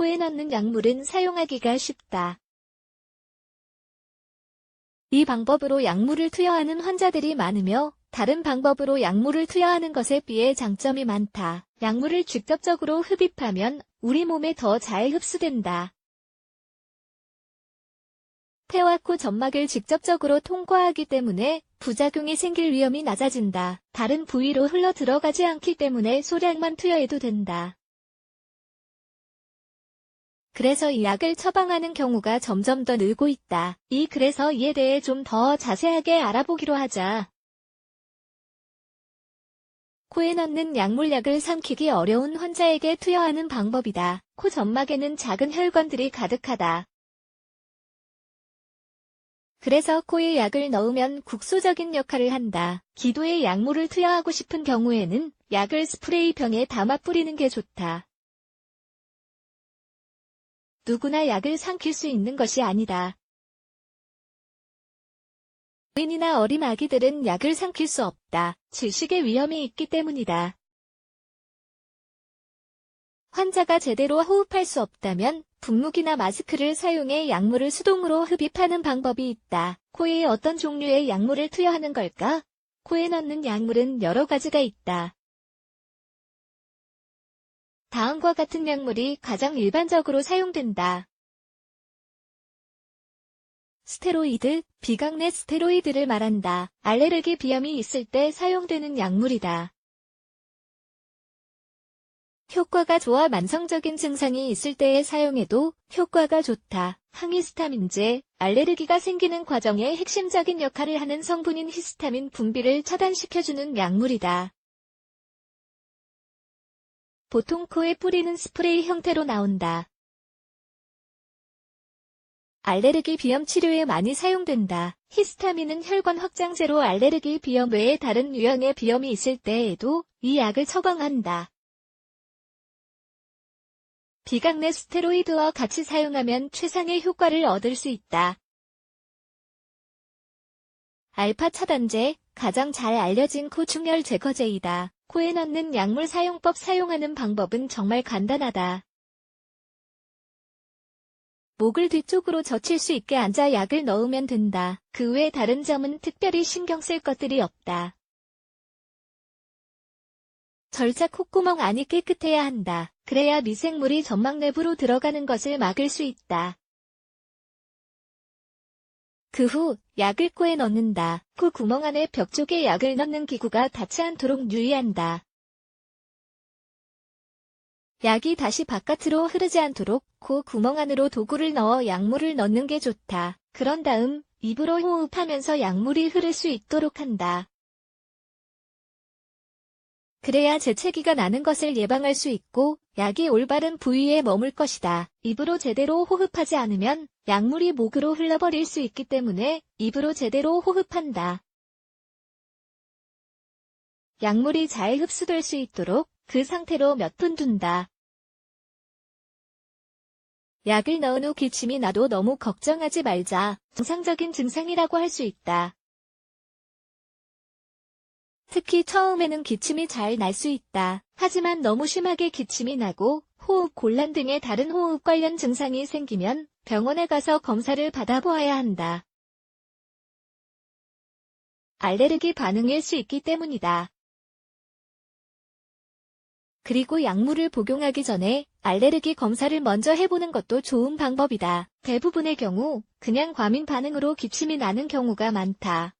코에 넣는 약물은 사용하기가 쉽다. 이 방법으로 약물을 투여하는 환자들이 많으며 다른 방법으로 약물을 투여하는 것에 비해 장점이 많다. 약물을 직접적으로 흡입하면 우리 몸에 더 잘 흡수된다. 폐와 코 점막을 직접적으로 통과하기 때문에 부작용이 생길 위험이 낮아진다. 다른 부위로 흘러 들어가지 않기 때문에 소량만 투여해도 된다. 그래서 이 약을 처방하는 경우가 점점 더 늘고 있다. 이 그래서 이에 대해 좀 더 자세하게 알아보기로 하자. 코에 넣는 약물약을 삼키기 어려운 환자에게 투여하는 방법이다. 코 점막에는 작은 혈관들이 가득하다. 그래서 코에 약을 넣으면 국소적인 역할을 한다. 기도에 약물을 투여하고 싶은 경우에는 약을 스프레이 병에 담아 뿌리는 게 좋다. 누구나 약을 삼킬 수 있는 것이 아니다. 노인이나 어린 아기들은 약을 삼킬 수 없다. 질식의 위험이 있기 때문이다. 환자가 제대로 호흡할 수 없다면 분무기나 마스크를 사용해 약물을 수동으로 흡입하는 방법이 있다. 코에 어떤 종류의 약물을 투여하는 걸까? 코에 넣는 약물은 여러 가지가 있다. 다음과 같은 약물이 가장 일반적으로 사용된다. 스테로이드, 비강내 스테로이드를 말한다. 알레르기 비염이 있을 때 사용되는 약물이다. 효과가 좋아 만성적인 증상이 있을 때에 사용해도 효과가 좋다. 항히스타민제, 알레르기가 생기는 과정에 핵심적인 역할을 하는 성분인 히스타민 분비를 차단시켜주는 약물이다. 보통 코에 뿌리는 스프레이 형태로 나온다. 알레르기 비염 치료에 많이 사용된다. 히스타민은 혈관 확장제로 알레르기 비염 외에 다른 유형의 비염이 있을 때에도 이 약을 처방한다. 비강내 스테로이드와 같이 사용하면 최상의 효과를 얻을 수 있다. 알파 차단제, 가장 잘 알려진 코 충혈 제거제이다. 코에 넣는 약물 사용법 사용하는 방법은 정말 간단하다. 목을 뒤쪽으로 젖힐 수 있게 앉아 약을 넣으면 된다. 그 외 다른 점은 특별히 신경 쓸 것들이 없다. 절차 콧구멍 안이 깨끗해야 한다. 그래야 미생물이 점막 내부로 들어가는 것을 막을 수 있다. 그 후 약을 코에 넣는다. 코 구멍 안에 벽 쪽에 약을 넣는 기구가 닿지 않도록 유의한다. 약이 다시 바깥으로 흐르지 않도록 코 구멍 안으로 도구를 넣어 약물을 넣는 게 좋다. 그런 다음 입으로 호흡하면서 약물이 흐를 수 있도록 한다. 그래야 재채기가 나는 것을 예방할 수 있고 약이 올바른 부위에 머물 것이다. 입으로 제대로 호흡하지 않으면 약물이 목으로 흘러버릴 수 있기 때문에 입으로 제대로 호흡한다. 약물이 잘 흡수될 수 있도록 그 상태로 몇 분 둔다. 약을 넣은 후 기침이 나도 너무 걱정하지 말자. 정상적인 증상이라고 할 수 있다. 특히 처음에는 기침이 잘 날 수 있다. 하지만 너무 심하게 기침이 나고 호흡 곤란 등의 다른 호흡 관련 증상이 생기면 병원에 가서 검사를 받아보아야 한다. 알레르기 반응일 수 있기 때문이다. 그리고 약물을 복용하기 전에 알레르기 검사를 먼저 해보는 것도 좋은 방법이다. 대부분의 경우 그냥 과민 반응으로 기침이 나는 경우가 많다.